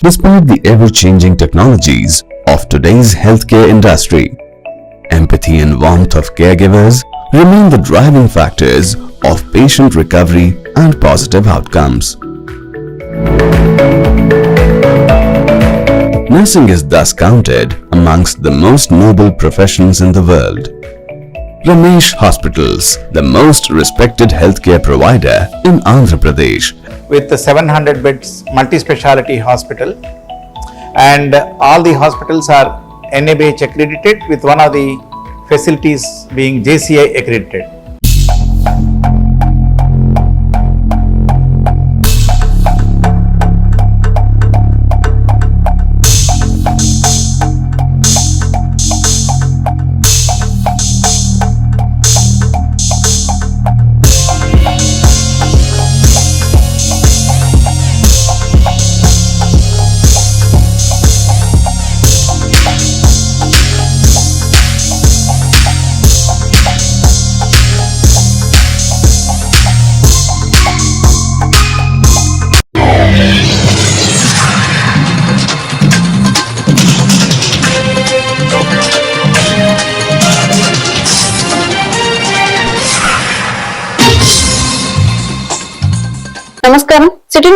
Despite the ever-changing technologies of today's healthcare industry, empathy and warmth of caregivers remain the driving factors of patient recovery and positive outcomes. Nursing is thus counted amongst the most noble professions in the world. Ramesh Hospitals, the most respected healthcare provider in Andhra Pradesh, with the 700 beds multi-speciality hospital and all the hospitals are NABH accredited with one of the facilities being JCI accredited.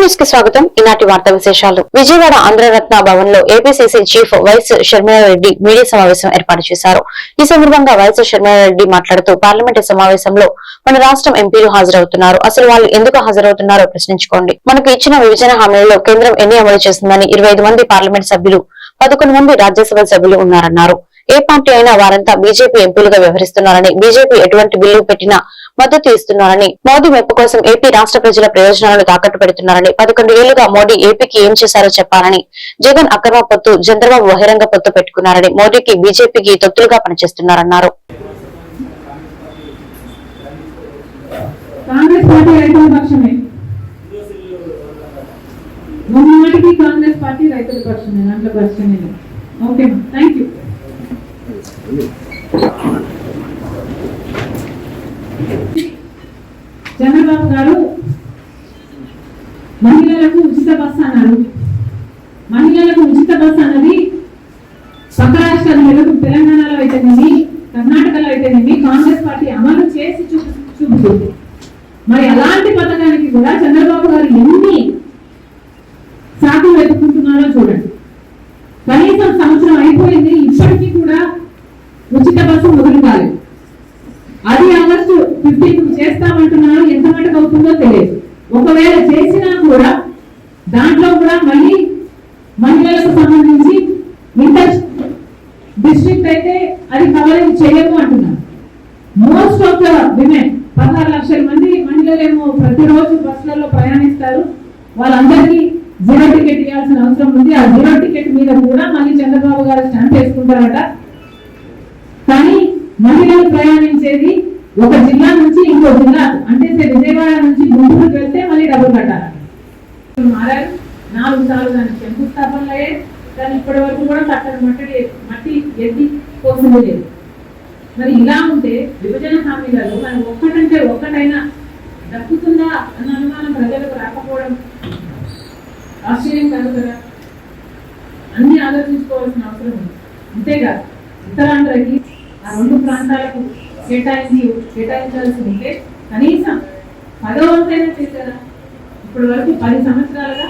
న్యూస్కి స్వాగతం. ఈనాటి వార్త విశేషాలు. విజయవాడ ఆంధ్రరత్న భవన్లో APCC chief YS Sharmila Reddy media సమావేశం ఏర్పాటు చేశారు. ఈ సందర్భంగా వైఎస్ షర్మిలారెడ్డి మాట్లాడుతూ పార్లమెంటు సమావేశంలో మన రాష్ట్రం ఎంపీలు హాజరవుతున్నారు. అసలు వాళ్ళు ఎందుకు హాజరవుతున్నారో ప్రశ్నించుకోండి. మనకు ఇచ్చిన విభజన హామీలలో కేంద్రం ఎన్ని అమలు చేస్తుందని ఇరవై మంది పార్లమెంట్ సభ్యులు పదకొండు మంది రాజ్యసభ సభ్యులు ఉన్నారన్నారు. ఏ పార్టీ అయినా వారంతా బీజేపీ ఎంపీలుగా వ్యవహరిస్తున్నారని బీజేపీ ఎటువంటి బిల్లు పెట్టినా మద్దతు ఇస్తున్నారని మోదీ మెప్పు కోసం ఏపీ రాష్ట్ర ప్రజల ప్రయోజనాలను తాకట్టు పెడుతున్నారని పదకొండు ఏళ్ళుగా మోడీ ఏపీకి ఏం చేశారో చెప్పాలని జగన్ అక్రమ పొత్తు చంద్రబాబు బహిరంగ పొత్తు పెట్టుకున్నారని మోడీకి బీజేపీకి తొత్తులుగా పనిచేస్తున్నారన్నారు. కాంగ్రెస్ పార్టీ రైతుల పక్షమే. ముమ్మాటికి కాంగ్రెస్ పార్టీ రైతుల పక్షమే దాంట్లో ఓకే థ్యాంక్ యూ చంద్రబాబు గారు మహిళలకు ఉచిత బస్ అన్నారు. మహిళలకు ఉచిత బస్సు అన్నది పక్క రాష్ట్రాలకు తెలంగాణలో అయితేనేమి కర్ణాటకలో అయితేనేమి కాంగ్రెస్ పార్టీ అమలు చేసి చూపు చూపుతుంది. మరి అలాంటి పథకానికి కూడా చంద్రబాబు గారు ఎన్ని సాకులు వెతుకుంటున్నారో చూడండి కనీసం సంవత్సరం అయిపోయింది ఇప్పటికీ కూడా ఉచిత బస్సు మొదలు కాలేదు అది ఆగస్టు ఫిఫ్టీన్త్ చేస్తామంటున్నారు ఎంత మటుకు అవుతుందో తెలియదు ఒకవేళ చేసినా కూడా దాంట్లో కూడా మళ్ళీ మహిళలకు సంబంధించి ఇంటర్ డిస్ట్రిక్ట్ అయితే అది కవరేజ్ చేయము అంటున్నారు. మోస్ట్ ఆఫ్ ద విమెన్ పదహారు లక్షల మంది మహిళలేమో ప్రతిరోజు బస్సులలో ప్రయాణిస్తారు. వాళ్ళందరికీ జీరో టికెట్ ఇవ్వాల్సిన అవసరం ఉంది. ఆ జీరో టికెట్ మీద కూడా మళ్ళీ చంద్రబాబు గారు స్టాంప్ చేసుకుంటారట. కానీ మహిళలు ప్రయాణించేది ఒక జిల్లా నుంచి ఇంకో జిల్లా అంటే విజయవాడ నుంచి గుంటూరుకు వెళ్తే మళ్ళీ డబ్బులు కట్టాలి? మారారు. నాలుగు సార్లు దానికి శంకుస్థాపనలు అయ్యాయి. కానీ ఇప్పటి వరకు కూడా చక్కని మట్టి మట్టి ఎత్తి కోసింది లేదు. మరి ఇలా ఉంటే విభజన హామీలలో మనం ఒక్కటంటే ఒక్కటైనా దక్కుతుందా అన్న అనుమానం ప్రజలకు రాకపోవడం ఆశ్చర్యం కాదు కదా? అన్ని ఆలోచించుకోవాల్సిన అవసరం ఉంది. అంతేకాదు ఉత్తరాంధ్రకి ఆ రెండు ప్రాంతాలకు కేటాయించి కేటాయించాల్సి ఉంటే కనీసం పదో వంతైనా చేశారా? ఇప్పటి వరకు పది సంవత్సరాలుగా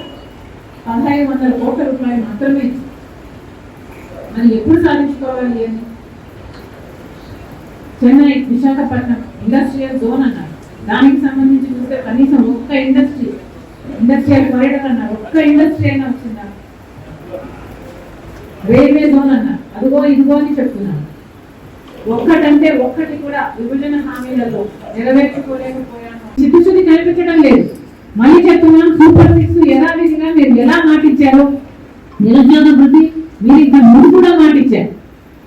పదహైదు వందల కోట్ల రూపాయలు మాత్రమే మనం ఎప్పుడు సాధించుకోవాలి అని చెన్నై విశాఖపట్నం ఇండస్ట్రియల్ జోన్ అన్నారు. దానికి సంబంధించి చూస్తే కనీసం ఒక్క ఇండస్ట్రీ ఇండస్ట్రియల్ కారిడర్ అన్నారు ఒక్క ఇండస్ట్రీ అయినా వచ్చిందా? రైల్వే జోన్ అన్నారు. అదిగో ఇదిగో అని చెప్తున్నారు. ఒక్కటంటే ఒక్కటి కూడా విభజన హామీలలో నెరవేర్చుకోలేకపోయాను. చిట్టుచుని కనిపించడం లేదు. మళ్ళీ చెప్తున్నాం సూపర్ సిక్స్ యథావిధిగా మీరు ఎలా మాటిచ్చారు? నిరుద్యోగ వృద్ధి మీరు ఇంకా ముందు కూడా మాటిచ్చారు.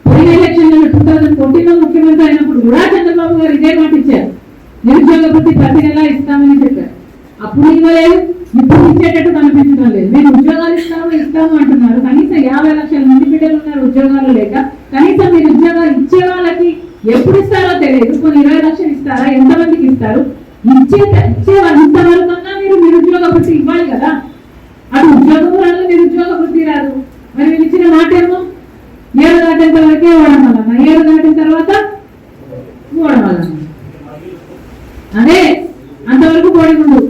పోయిన ఎలక్షన్లలో టూ థౌసండ్ ఫోర్టీన్లో ముఖ్యమంత్రి అయినప్పుడు కూడా చంద్రబాబు గారు ఇదే మాటిచ్చారు. నిరుద్యోగ వృత్తి ప్రతి నెలా ఇస్తామని చెప్పారు. అప్పుడు ఇవ్వలేదు ఇప్పుడు ఇచ్చేటట్టు కనిపించడం లేదు. మీరు ఉద్యోగాలు ఇస్తాము ఇస్తాము అంటున్నారు. కనీసం యాభై లక్షల మంది బిడ్డలు ఉన్నారు ఉద్యోగాలు లేక. కనీసం మీరు ఉద్యోగాలు ఇచ్చే వాళ్ళకి ఎప్పుడు ఇస్తారో తెలియదు. కొన్ని ఇరవై లక్షలు ఇస్తారా? ఎంతమందికి ఇస్తారు? ఇచ్చే ఇచ్చేవంత అన్నా మీరు నిరుద్యోగ భృతి ఇవ్వాలి కదా. అది ఉద్యోగం రాదు నిరుద్యోగ వృత్తి రాదు. మరి మీరు ఇచ్చిన మాట ఏమో? ఏడు దాటిన వరకే ఓడమలన్న ఏడు దాటిన తర్వాత ఓడమలన్న అదే అంతవరకు కోడి ముందు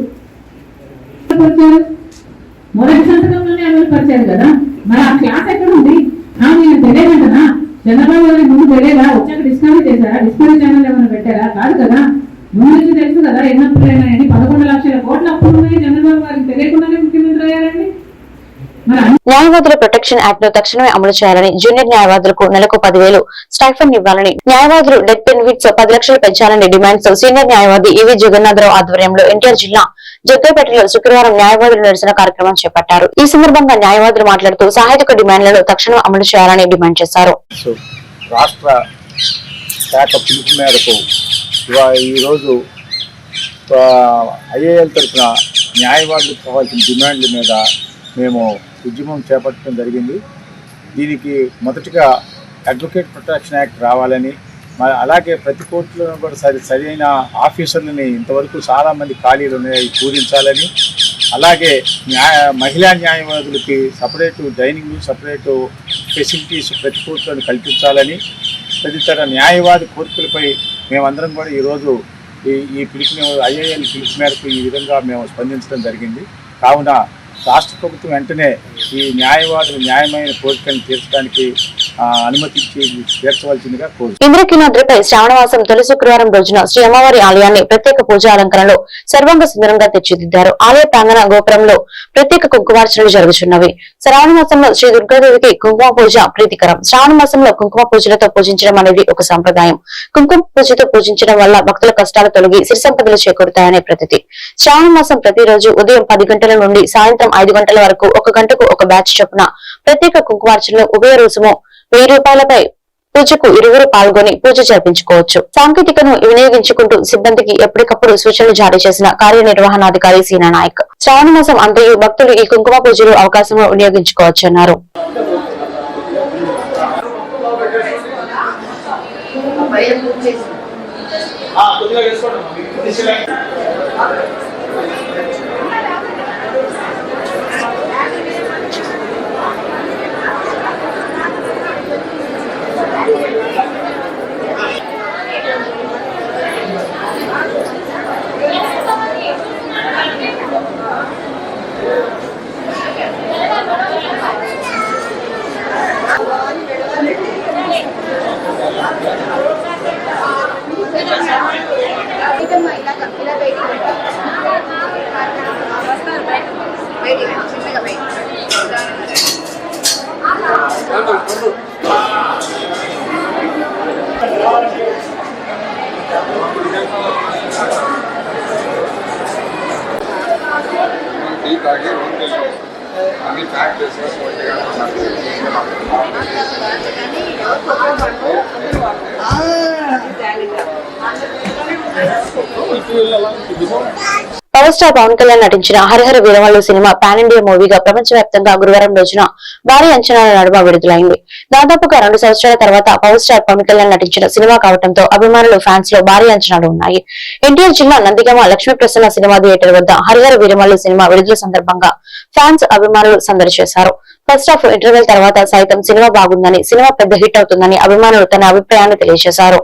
మొదటి సంతకంలోనే అమలుపరిచారు కదా? మరి ఆ క్లాస్ ఎక్కడ ఉంది? నేను తెలియదంటనా? చంద్రబాబు గారి ముందు తెలియదా? వచ్చాక డిస్కవరీ చేశారా? డిస్కవరీ ఛానల్ ఏమైనా పెట్టారా? కాదు కదా. నుంచి తెలుసు కదా ఎన్ని అప్పులు అయినాయని పదకొండు లక్షల కోట్ల అప్పులు ఉన్నాయి. చంద్రబాబు గారికి తెలియకుండానే ముఖ్యమంత్రి అయ్యారండి. న్యాయవాదుల ప్రొటెక్షన్ యాక్ట్ను తక్షణమే అమలు చేయాలని జూనియర్ న్యాయవాదులకు నెలకు పదివేలు స్టైఫండ్ ఇవ్వాలని న్యాయవాదులు డెత్ బెనిఫిట్స్ పది లక్షలు పెంచాలని డిమాండ్స్ సీనియర్ న్యాయవాది ఈవి జగన్నాథరావు ఆధ్వర్యంలో ఎన్టీఆర్ జిల్లా జగ్గైపేటలో శుక్రవారం న్యాయవాదులు నిరసన కార్యక్రమం చేపట్టారు. ఈ సందర్భంగా న్యాయవాదులు మాట్లాడుతూ సహాయక డిమాండ్లను తక్షణం అమలు చేయాలని డిమాండ్ చేశారు. రాష్ట్ర శాఖ పిలుపు మేరకు ఇవా ఈరోజు ఐఏఎల్ తరఫున న్యాయవాదులకు కావాల్సిన డిమాండ్ల మీద మేము ఉద్యమం చేపట్టడం జరిగింది. దీనికి మొదటగా అడ్వకేట్ ప్రొటెక్షన్ యాక్ట్ రావాలని మరి అలాగే ప్రతి కోర్టులో కూడా సరి సరైన ఆఫీసర్లని ఇంతవరకు చాలామంది ఖాళీలు ఉన్నాయి అవి పూరించాలని అలాగే న్యాయ మహిళా న్యాయవాదులకి సపరేటు డైనింగ్ సపరేటు ఫెసిలిటీస్ ప్రతి కోర్టులను కల్పించాలని తదితర న్యాయవాది కోర్టులపై మేమందరం కూడా ఈరోజు ఈ ఈ పిలుపు ఐఏఎల్ పిలుపు మేరకు ఈ విధంగా మేము స్పందించడం జరిగింది. కావున రాష్ట్ర ప్రభుత్వం వెంటనే ఈ న్యాయవాదులు న్యాయమైన కోరికలను తీర్చడానికి అనుమతించి తీర్చవలసిందిగా కోరు ఇంద్రకీలాద్రిపై తొలి శుక్రవారం రోజున శ్రీ అమ్మవారి ఆలయాన్ని ప్రత్యేక పూజా అలంకరణలో సర్వంగ సుందరంగా తీర్చిదిద్దారు. ఆలయ ప్రాంగణ గోపురంలో ప్రత్యేక కుంకుమార్చనలు జరుగుతున్నవి శ్రావణ మాసంలో శ్రీ దుర్గాదేవికి కుంకుమ పూజ ప్రీతికరం. శ్రావణ మాసంలో కుంకుమ పూజలతో పూజించడం అనేది ఒక సంప్రదాయం. కుంకుమ పూజతో పూజించడం వల్ల భక్తుల కష్టాలు తొలగి సిరి సంపదలు చేకూరుతాయనే ప్రతి శ్రావణ మాసం ప్రతిరోజు ఉదయం పది గంటల నుండి సాయంత్రం ఐదు గంటల వరకు ఒక గంటకు ఒక బ్యాచ్ చొప్పున. ప్రత్యేక కుంకుమార్చనలు ఉభయ రుసుము వెయ్యి రూపాయలపై పూజకు ఇరువురు పాల్గొని పూజ జరిపించుకోవచ్చు. సాంకేతికను వినియోగించుకుంటూ సిబ్బందికి ఎప్పటికప్పుడు సూచనలు జారీ చేసిన కార్యనిర్వహణాధికారి సీనా నాయక్. శ్రావణ మాసం అంతయు భక్తులు ఈ కుంకుమ పూజలు అవకాశంగా వినియోగించుకోవచ్చన్నారు. ಹೀಗಾಗಿ ಒಂದು ಅಲ್ಲಿ ಬ್ಯಾಕ್ ಬಿಸ್ನೆಸ್ ಒಟ್ಟಿಗೆ పవర్ స్టార్ పవన్ కళ్యాణ్ నటించిన హరిహర వీరవాళ్ళు సినిమా పాన్ ఇండియా మూవీగా ప్రపంచవ్యాప్తంగా గురువారం రోజున భారీ అంచనాల నడుమ విడుదలైంది. దాదాపుగా రెండు సంవత్సరాల తర్వాత పవర్ స్టార్ పవన్ కళ్యాణ్ నటించిన సినిమా కావడంతో అభిమానులు ఫ్యాన్స్లో భారీ అంచనాలు ఉన్నాయి. ఎన్టీఆర్ జిల్లా నందిగమ లక్ష్మీ ప్రసన్న సినిమా థియేటర్ వద్ద హరిహర వీరమల్లు సినిమా విడుదల సందర్భంగా ఫ్యాన్స్ అభిమానులు సందడి చేశారు. ఫస్ట్ హాఫ్ ఇంటర్వెల్ తర్వాత సైతం సినిమా బాగుందని సినిమా పెద్ద హిట్ అవుతుందని అభిమానులు తన అభిప్రాయాన్ని తెలియజేశారు.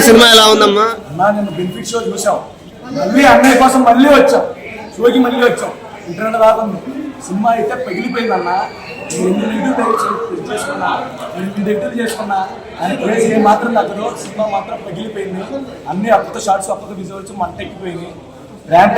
మన సినిమా ఎలా ఉందమ్మా? అన్నా నేను బెనిఫిట్ షో చూసాం మళ్ళీ అన్నయ్య కోసం మళ్ళీ వచ్చాం. షోకి మళ్ళీ వచ్చాం. ఇంటర్నెట్ రాకుండా సినిమా అయితే పగిలిపోయింది అన్న. నేను ఎన్ని నెగిటివ్ చేసుకున్నా ఎన్ని నెగిటివ్ చేసుకున్నా ఆయన ప్రైజ్ ఏ మాత్రం తగ్గదు. సినిమా మాత్రం పగిలిపోయింది. అన్ని అప్పతో షార్ట్స్ అప్పతో విజువల్స్ మంట ఎక్కిపోయింది. Ramp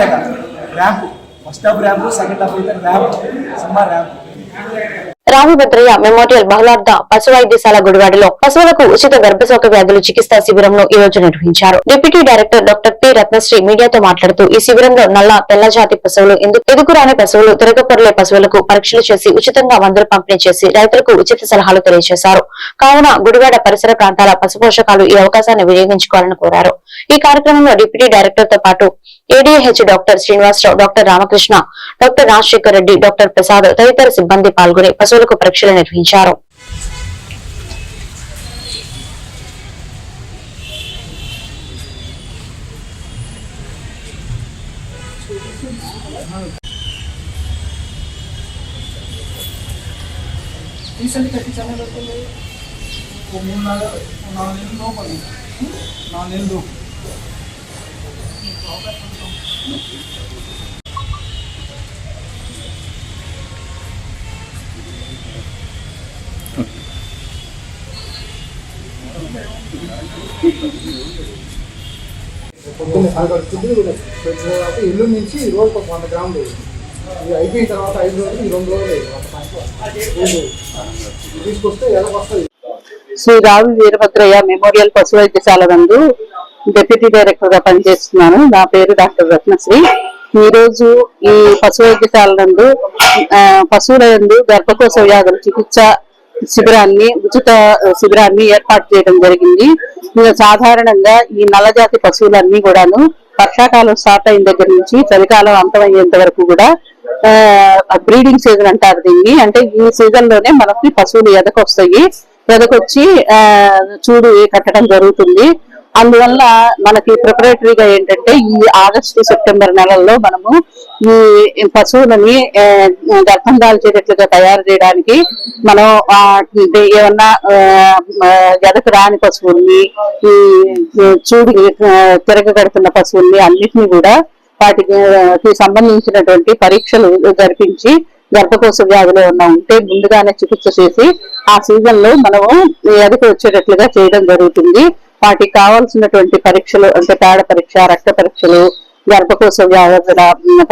ramp first half ramp second half అయితే ramp cinema ramp Ramabhadrayya memorial బహుళార్థ పశు వైద్యశాల గుడివాడలో పశువులకు ఉచిత గర్భశోక వ్యాధులు చికిత్సా శిబిరంలో ఈ రోజు నిర్వహించారు. Deputy director doctor P Ratnasri మీడియాతో మాట్లాడుతూ ఈ శిబిరంలో నల్ల తెల్ల జాతి పశువులు ఎందు- ఎదుగురాని పశువులు తిరగపొరలే పశువులకు పరీక్షలు చేసి ఉచితంగా మందులు పంపిణీ చేసి రైతులకు ఉచిత సలహాలు తెలియజేశారు. కావున గుడివాడ పరిసర ప్రాంతాల పశు పోషకాలు ఈ అవకాశాన్ని వినియోగించుకోవాలని కోరారు. ఈ కార్యక్రమంలో డిప్యూటీ డైరెక్టర్తో పాటు ADH doctor Srinivasa Rao doctor Ramakrishna doctor Rajasekhar Reddy doctor Prasad తదితర సిబ్బంది పాల్గొని పశువులకు పరీక్షలు నిర్వహించారు. రీసెంట్ కట్టి పెడుతుంది ఓ మూడు నాలుగు నాలుగు నెలలు నాలుగు నెలలు లోపు. పొద్దున్న సాగడుతుంది పెట్టిన తర్వాత ఇల్లు నుంచి ఈ రోజుకి ఒక వంద గ్రాములు ఇది అయిపోయిన తర్వాత ఐదు రోజులు ఈ రెండు రోజులు రెండు తీసుకొస్తే ఎలా వస్తుంది? శ్రీ రావి వీరభద్రయ్య మెమోరియల్ పశు వైద్యశాల నందు డెప్యూటీ డైరెక్టర్గా పనిచేస్తున్నాను. నా పేరు డాక్టర్ రత్నశ్రీ. ఈ రోజు ఈ పశు వైద్యశాల నందు పశువుల నందు గర్భకోశ వ్యాధుల చికిత్స శిబిరాన్ని ఉచిత శిబిరాన్ని ఏర్పాటు చేయడం జరిగింది. సాధారణంగా ఈ నల్లజాతి పశువులన్నీ కూడాను వర్షాకాలం స్టార్ట్ అయిన దగ్గర నుంచి చలికాలం అంతమయ్యేంత వరకు కూడా బ్రీడింగ్ సీజన్ అంటారు దీన్ని. అంటే ఈ సీజన్లోనే మనకి పశువులు ఎదకొస్తాయి. ఎదకొచ్చి చూడు కట్టడం జరుగుతుంది. అందువల్ల మనకి ప్రిపరేటరీగా ఏంటంటే ఈ ఆగస్టు సెప్టెంబర్ నెలల్లో మనము ఈ పశువులని గర్భం దాల్చేటట్లుగా తయారు చేయడానికి మనం ఏమన్నా ఎదకు రాని పశువుల్ని ఈ చూడు తిరగగడుతున్న పశువుల్ని అన్నిటిని కూడా వాటికి సంబంధించినటువంటి పరీక్షలు జరిపించి గర్భకోశ వ్యాధిలో ఉన్న ఉంటే ముందుగానే చికిత్స చేసి ఆ సీజన్లో మనము ఎదకు వచ్చేటట్లుగా చేయడం జరుగుతుంది. వాటికి కావాల్సినటువంటి పరీక్షలు అంటే పేడ పరీక్ష రక్త పరీక్షలు గర్భకోశ వ్యాధుల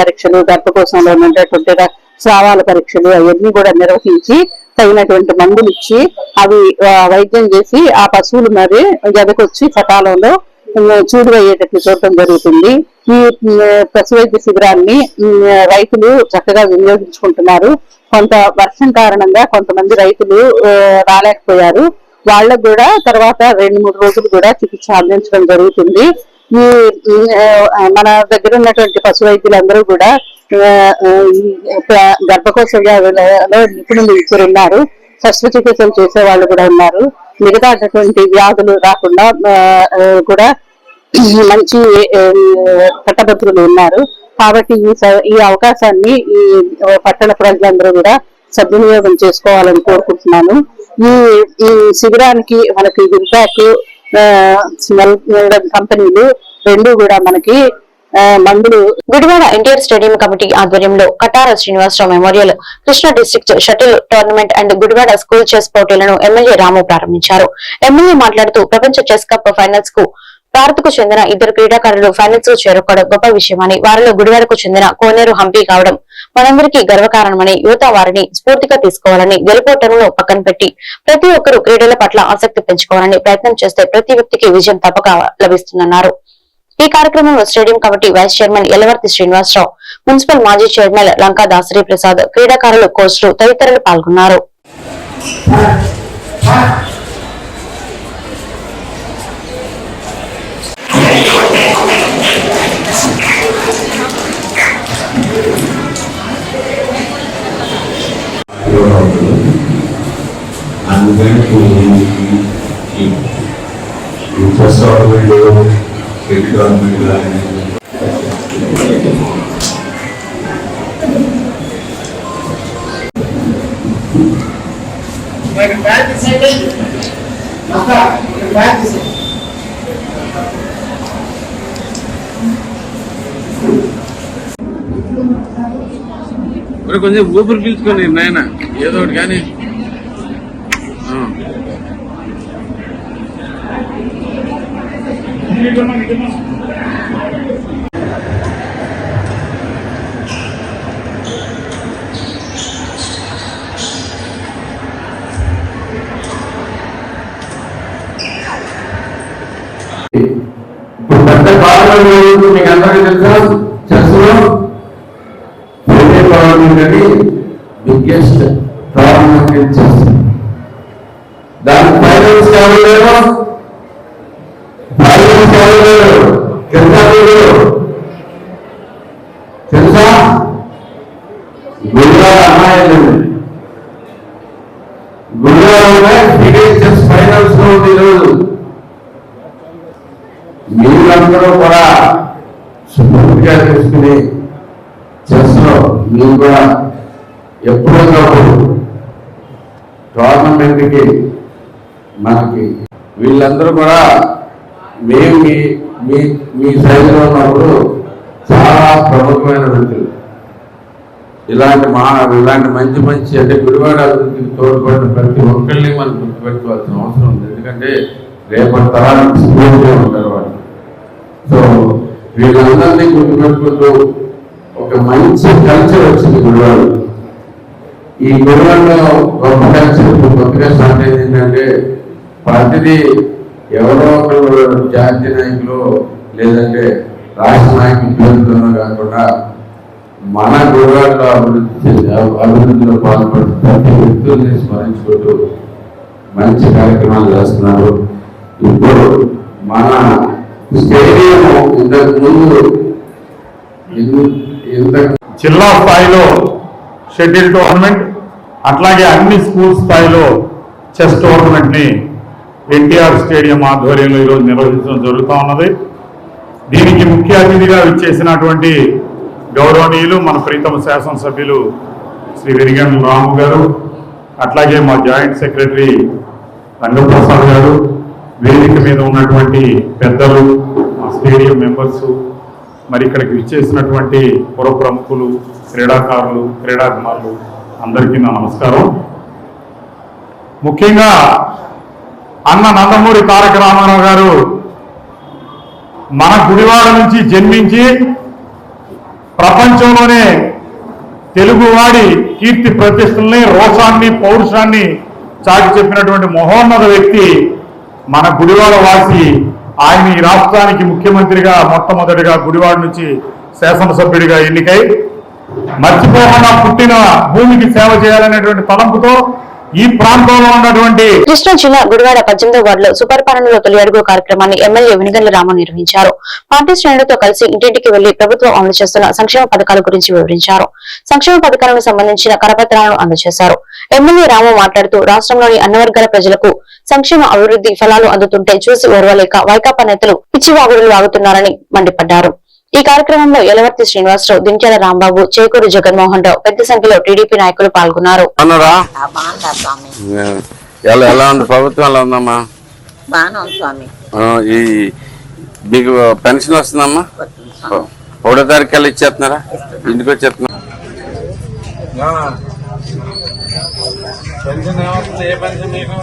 పరీక్షలు గర్భకోశంలో ఉండేటువంటి స్రావాల పరీక్షలు అవన్నీ కూడా నిర్వహించి తగినటువంటి మందులు ఇచ్చి అవి వైద్యం చేసి ఆ పశువులు మరి ఎదకొచ్చి సకాలంలో ఉమ్, చూడు అయ్యేటట్లు చూడటం జరుగుతుంది. ఈ పశు వైద్య శిబిరాన్ని రైతులు చక్కగా వినియోగించుకుంటున్నారు. కొంత వర్షం కారణంగా కొంతమంది రైతులు రాలేకపోయారు. వాళ్ళకు కూడా తర్వాత రెండు మూడు రోజులు కూడా చికిత్స అందించడం జరుగుతుంది. ఈ మన దగ్గర ఉన్నటువంటి పశు వైద్యులందరూ కూడా గర్భకోశ వ్యాధులలో నిపుణులు ఇద్దరు ఉన్నారు శస్త్రచికిత్సలు చేసే వాళ్ళు కూడా ఉన్నారు. మిగతా అటువంటి వ్యాధులు రాకుండా కూడా మంచి పట్టభద్రులు ఉన్నారు. కాబట్టి ఈ ఈ అవకాశాన్ని ఈ పట్టణ ప్రజలందరూ కూడా సద్వినియోగం చేసుకోవాలని కోరుకుంటున్నాను. ఈ ఈ శిబిరానికి మనకి విల్బ్యాక్ కంపెనీలు రెండు కూడా మనకి మందులు. గుడివాడ ఎన్టీఆర్ స్టేడియం కమిటీ ఆధ్వర్యంలో Katara Srinivasa Rao memorial Krishna district shuttle tournament and Gudivada school chess పోటీలను ఎమ్మెల్యే రాము ప్రారంభించారు. ఎమ్మెల్యే మాట్లాడుతూ ప్రపంచ చెస్ కప్ ఫైనల్స్కు భారత్కు చెందిన ఇద్దరు క్రీడాకారులు ఫైనల్స్కు చేరుకోవడం గొప్ప విషయమని వారిలో గుడివాడకు చెందిన కోనేరు హంపి కావడం మనందరికీ గర్వకారణమని యువత వారిని స్ఫూర్తిగా తీసుకోవాలని గెలుపోటములను పక్కన పెట్టి ప్రతి ఒక్కరూ క్రీడల పట్ల ఆసక్తి పెంచుకోవాలని ప్రయత్నం చేస్తే ప్రతి వ్యక్తికి విజయం తప్పక లభిస్తుందన్నారు. ఈ కార్యక్రమంలో stadium committee vice chairman Elavarthi Srinivasa Rao municipal మాజీ చైర్మన్ లంకా దాసరి ప్రసాద్ క్రీడాకారులు కోచ్లు తదితరులు పాల్గొన్నారు. I'm going to keep the first order, take government line. మరి కొంచెం ఊపిరి పీల్చుకొని నాయన ఏదో ఒకటి కానీ. ఇప్పుడు మీకు అందరికీ తెలుసా? Chess biggest tournament in chess దాని ఫైనల్స్ ఎవరు లేరు ఫైనల్స్ ఎవరు లేరు తెలుసా మీరు తెలుసా గురుగారు అమ్మాయి గురుగారు బిగ్గెస్ట్ చెస్ ఫైనల్స్లో ఉంది ఈరోజు మీరందరూ కూడా స్ఫూర్తిగా తీసుకుని చెస్లో మీరు కూడా ఎప్పుడొకప్పుడు టోర్నమెంట్ మనకి వీళ్ళందరూ కూడా మేము మీ మీ మీ సైజులో ఉన్నప్పుడు చాలా ప్రముఖమైన వృత్తులు ఇలాంటి మా ఇలాంటి మంచి మంచి అంటే గుడివాడ అభివృద్ధికి తోడ్పడిన ప్రతి ఒక్కరిని మనం గుర్తుపెట్టుకోవాల్సిన అవసరం ఉంది. ఎందుకంటే రేపటి తరానికి స్ఫూర్తిగా ఉంటారు వాళ్ళు. సో వీళ్ళందరినీ గుర్తుపెట్టుకుంటూ ఒక మంచి కల్చర్ వచ్చింది గుడివాడ ఈ గుడివాడలో గొప్ప కల్చర్ ఇప్పుడు కొత్తగా స్టార్ట్ అయింది ఏంటంటే ప్రతిదీ ఎవరో ఒకరు జాతీయ నాయకులు లేదంటే రాష్ట్ర నాయకులు పేరుతోనో కాకుండా మన గుడివాడలో అభివృద్ధి అభివృద్ధిలో పాల్పడి ప్రతి వ్యక్తుల్ని స్మరించుకుంటూ మంచి కార్యక్రమాలు చేస్తున్నారు. ఇప్పుడు మన స్టేడియం ఇంతకు ముందు ఇంతకు జిల్లా స్థాయిలో షటిల్ టోర్నమెంట్ అట్లాగే అన్ని స్కూల్ స్థాయిలో చెస్ టోర్నమెంట్ని ఎన్టీఆర్ స్టేడియం ఆధ్వర్యంలో ఈరోజు నిర్వహించడం జరుగుతూ ఉన్నది. దీనికి ముఖ్య అతిథిగా విచ్చేసినటువంటి గౌరవనీయులు మన ప్రీతమ శాసనసభ్యులు శ్రీ విరిగన్ రాము గారు అట్లాగే మా జాయింట్ సెక్రటరీ రంగప్రసాద్ గారు వేదిక మీద ఉన్నటువంటి పెద్దలు మా స్టేడియం మెంబర్సు మరి ఇక్కడికి విచ్చేసినటువంటి పుర ప్రముఖులు క్రీడాకారులు క్రీడాభిమానులు అందరికీ నా నమస్కారం. ముఖ్యంగా అన్న నందమూరి తారక రామారావు గారు మన గుడివాడ నుంచి జన్మించి ప్రపంచంలోనే తెలుగువాడి కీర్తి ప్రతిష్టల్ని రోషాన్ని పౌరుషాన్ని చాటి చెప్పినటువంటి మహోన్నత వ్యక్తి మన గుడివాడ వాసి ఆయన ఈ రాష్ట్రానికి ముఖ్యమంత్రిగా మొట్టమొదటిగా గుడివాడ నుంచి శాసనసభ్యుడిగా ఎన్నికై మర్చిపోకుండా పుట్టిన భూమికి సేవ చేయాలనేటువంటి తలంపుతో ఈ ప్రాంతంలో ఉన్నటువంటి కృష్ణా జిల్లా గుడివాడ పద్దెనిమిదో వార్డులో సుపరిపాలనలో తొలి అడుగు కార్యక్రమాన్ని ఎమ్మెల్యే వెనుగండ్ల రాము నిర్వహించారు. పార్టీ శ్రేణులతో కలిసి ఇంటింటికి వెళ్ళి ప్రభుత్వం అమలు చేస్తున్న సంక్షేమ పథకాల గురించి వివరించారు. సంక్షేమ పథకాలకు సంబంధించిన కరపత్రాలను అందజేశారు. ఎమ్మెల్యే రాము మాట్లాడుతూ రాష్ట్రంలోని అన్ని వర్గాల ప్రజలకు సంక్షేమ అభివృద్ధి ఫలాలు అందుతుంటే చూసి ఓర్వలేక వైకాపా నేతలు పిచ్చివాగుడులు వాగుతున్నారని మండిపడ్డారు. ఈ కార్యక్రమంలో యలవర్తి శ్రీనివాసరావు దించాల రాంబాబు చేకూరు జగన్మోహన్ రావు పెద్ద సంఖ్యలో టీడీపీ నాయకులు పాల్గొన్నారు. అన్నరా? బాగుంటారు స్వామి. ఎలా ఎలా ఉంది? ప్రభుత్వం ఎలా ఉందమ్మా? బాగానే ఉంది స్వామి. ఆ, ఈ మీకు పెన్షన్ వస్తుందమ్మా? ఒకటో తారీఖు ఇచ్చేస్తున్నారా? ఇంటికి వచ్చేస్తున్నా పెన్షన్ ఏమవుతుంది ఏ పెన్షన్ మీకు?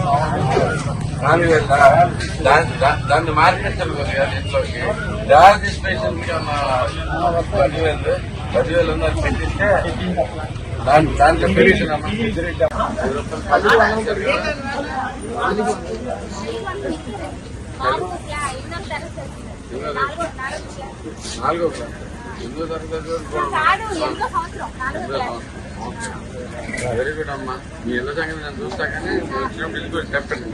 నాలుగు వేల దాన్ని మార్కెట్ ఇంట్లోకి డయాలసిస్ పేషెంట్కి పదివేలు పదివేలు ఉన్నది పెట్టిస్తే దాని దాంట్లో పెన్షన్ నాలుగో క్లాస్ ఎనిమిదో తరగతి వెరీ గుడ్ అమ్మా. మీ ఇళ్ళ సంగతి నేను చూస్తా కానీ మీరు వచ్చినప్పుడు ఇల్లు కూడా చెప్పండి.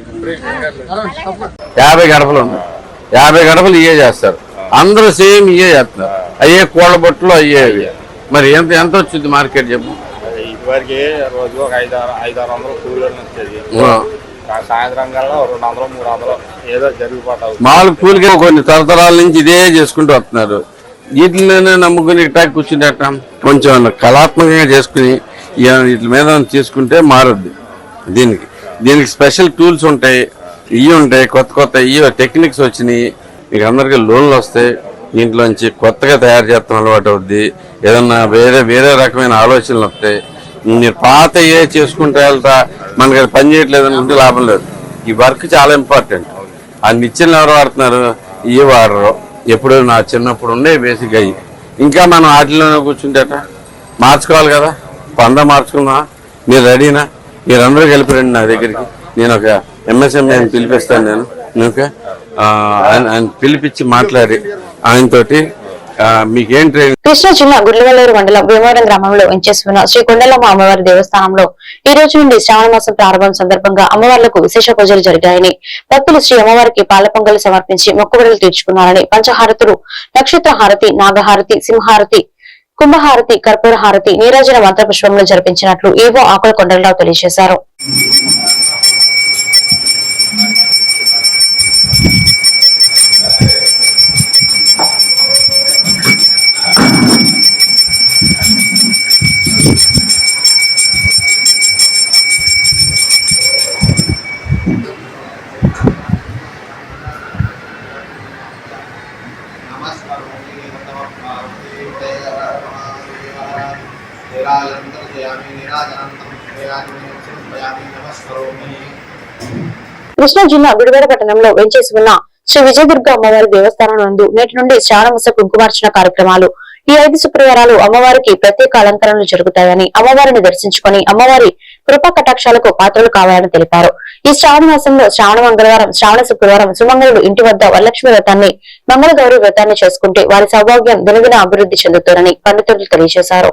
యాభై గడపలు ఉన్నాయి. యాభై గడపలు ఇయే చేస్తారు. అందరూ సేమ్ ఇయే చేస్తున్నారు. అయ్యే కోళ్ళ బొట్టులు అయ్యేవి. మరి ఎంత ఎంత వచ్చింది మార్కెట్ చెప్పు? ఇదివరకు రోజు ఒక ఐదు ఆరు ఐదు ఆరు వందలు కూలీలు వచ్చేది. ఆ. సాయంత్రం కల్లా రెండు వందలు మూడు వందలు ఏదో జరిగిపోతావు మామూలు కూలికి కొన్ని తరతరాల నుంచి ఇదే చేసుకుంటూ వస్తున్నారు. వీటిలోనే నమ్ముకుని ఇట్టా కూర్చుంటా కొంచెం కళాత్మకంగా చేసుకుని వీటి మీద చేసుకుంటే మారద్ది. దీనికి దీనికి స్పెషల్ టూల్స్ ఉంటాయి ఇవి ఉంటాయి కొత్త కొత్త ఇవి టెక్నిక్స్ వచ్చినాయి. మీకు అందరికీ లోన్లు వస్తాయి. దీంట్లోంచి కొత్తగా తయారు చేస్తాం అలవాటు అవుద్ది. ఏదన్నా వేరే వేరే రకమైన ఆలోచనలు వస్తాయి. మీరు పాత ఏ చేసుకుంటే వెళ్తా మనకి అది పని చేయట్లేదు అనుకుంటే లాభం లేదు. ఈ వర్క్ చాలా ఇంపార్టెంట్. ఆ నిచ్చెనలు ఎవరు వాడుతున్నారు? ఇవి వాడరు. ఎప్పుడు నా చిన్నప్పుడు ఉండే బేసిక్ అయ్యి. ఇంకా మనం వాటిలోనే కూర్చుంటేట మార్చుకోవాలి కదా? పంద మార్చుకున్నా మీరు రెడీనా? మీరందరూ కలిపి రండి నా దగ్గరికి. నేను ఒక ఎంఎస్ఎం పిలిపిస్తాను నేను. ఓకే ఆయన పిలిపించి మాట్లాడి ఆయనతోటి మీకేం ట్రైనింగ్ కృష్ణా జిల్లా గుడ్లవల్లూరు మండలం భీమవరం గ్రామంలో వెంచేస్తున్న శ్రీ కొండలమ్మ అమ్మవారి దేవస్థానంలో ఈ రోజు నుండి శ్రావణ మాసం ప్రారంభం సందర్భంగా అమ్మవార్లకు విశేష పూజలు జరిగాయని భక్తులు శ్రీ అమ్మవారికి పాల పొంగలు సమర్పించి మొక్కుబడులు తీర్చుకున్నారని పంచహారతులు నక్షత్ర హారతి నాగహారతి సింహారతి కుంభహారతి కర్పూర హారతి నీరాజన మంత్రపుష్పంలో జరిపించినట్లు ఏవో ఆకుల కొండలరావు తెలియజేశారు కృష్ణా జిల్లా గుడివాడ పట్టణంలో వెంచేసి ఉన్న శ్రీ విజయదుర్గ అమ్మవారి దేవస్థానం నందు నేటి నుండి శ్రావణమస కుంకుమార్చన కార్యక్రమాలు. ఈ ఐదు శుక్రవారాలు అమ్మవారికి ప్రత్యేక అలంకరణలు జరుగుతాయని అమ్మవారిని దర్శించుకుని అమ్మవారి కృపా కటాక్షాలకు పాత్రలు కావాలని తెలిపారు. ఈ శ్రావణ మాసంలో శ్రావణ మంగళవారం శ్రావణ శుక్రవారం సుమంగళుడు ఇంటి వద్ద వరలక్ష్మి వ్రతాన్ని మంగళగౌరి వ్రతాన్ని చేసుకుంటే వారి సౌభాగ్యం దినదిన అభివృద్ధి చెందుతారని పండితులు తెలియజేశారు.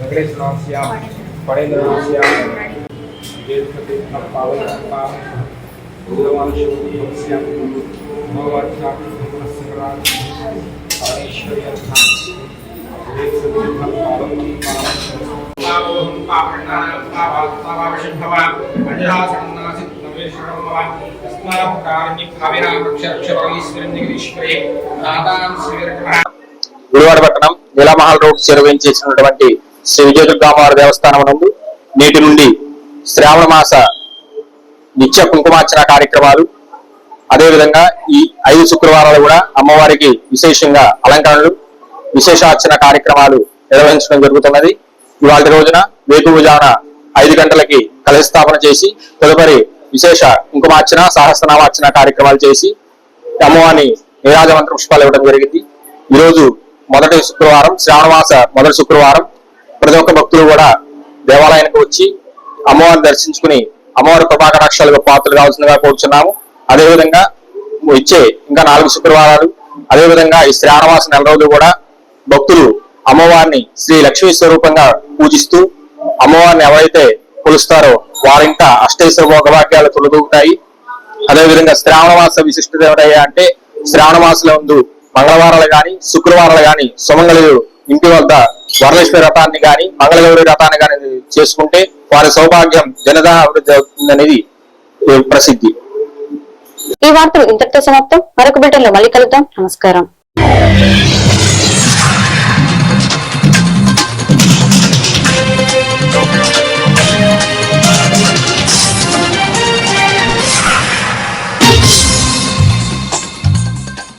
वेंकटेश नाम श्याम पड़ेंद्र नाम श्याम देवपति पावन पावन भगवान शिव श्याम भगवाचा संक्रांत ऐश्वर्य देवपति पावन पावन पापोहम पापणा पापावशं भवा अजहासं नासित नवेशं भवा పట్టణం నీలమహల్ రోడ్ చెరువు చేసినటువంటి శ్రీ విజయదుర్గామావారి దేవస్థానం నందు నేటి నుండి శ్రావణ మాస నిత్య కుంకుమార్చన కార్యక్రమాలు. అదేవిధంగా ఈ ఐదు శుక్రవారాలు కూడా అమ్మవారికి విశేషంగా అలంకరణలు విశేషార్చన కార్యక్రమాలు నిర్వహించడం జరుగుతున్నది. ఇవాళ రోజున వేకువజాన ఐదు గంటలకి కలశ స్థాపన చేసి తదుపరి విశేష కుంకుమార్చన సహస్రనామార్చన కార్యక్రమాలు చేసి అమ్మవారిని నీరాజమంత్ర పుష్పాలు ఇవ్వడం జరిగింది. ఈరోజు మొదటి శుక్రవారం శ్రావణమాస మొదటి శుక్రవారం. ప్రతి ఒక్క భక్తులు కూడా దేవాలయానికి వచ్చి అమ్మవారిని దర్శించుకుని అమ్మవారి కృపాకటాక్షాలకు పాత్రలు కావాల్సిందిగా కోరుచున్నాము. అదేవిధంగా ఇచ్చే ఇంకా నాలుగు శుక్రవారాలు అదేవిధంగా ఈ శ్రావణమాస నెల రోజులు కూడా భక్తులు అమ్మవారిని శ్రీ లక్ష్మీ స్వరూపంగా పూజిస్తూ అమ్మవారిని ఎవరైతే కొలుస్తారో వారింట అష్టేశ్వర భోగభాగ్యాలు తొలగుతాయి అదేవిధంగా శ్రావణ మాస విశిష్టత ఏమిటయ్యా అంటే శ్రావణ మాసంలో ముందు మంగళవారాలు గాని శుక్రవారాలు గాని సుమంగళుడు ఇంటి వద్ద వరలక్ష్మి రథాన్ని గాని మంగళగౌరి రథాన్ని గాని చేసుకుంటే వారి సౌభాగ్యం జనదా అభివృద్ధి అవుతుందనేది అనేది ప్రసిద్ధి. ఈ వార్తలు ఇంతటితో సమాప్తం. మరొక బిడ్డలో మళ్ళీ కలుద్దాం. నమస్కారం.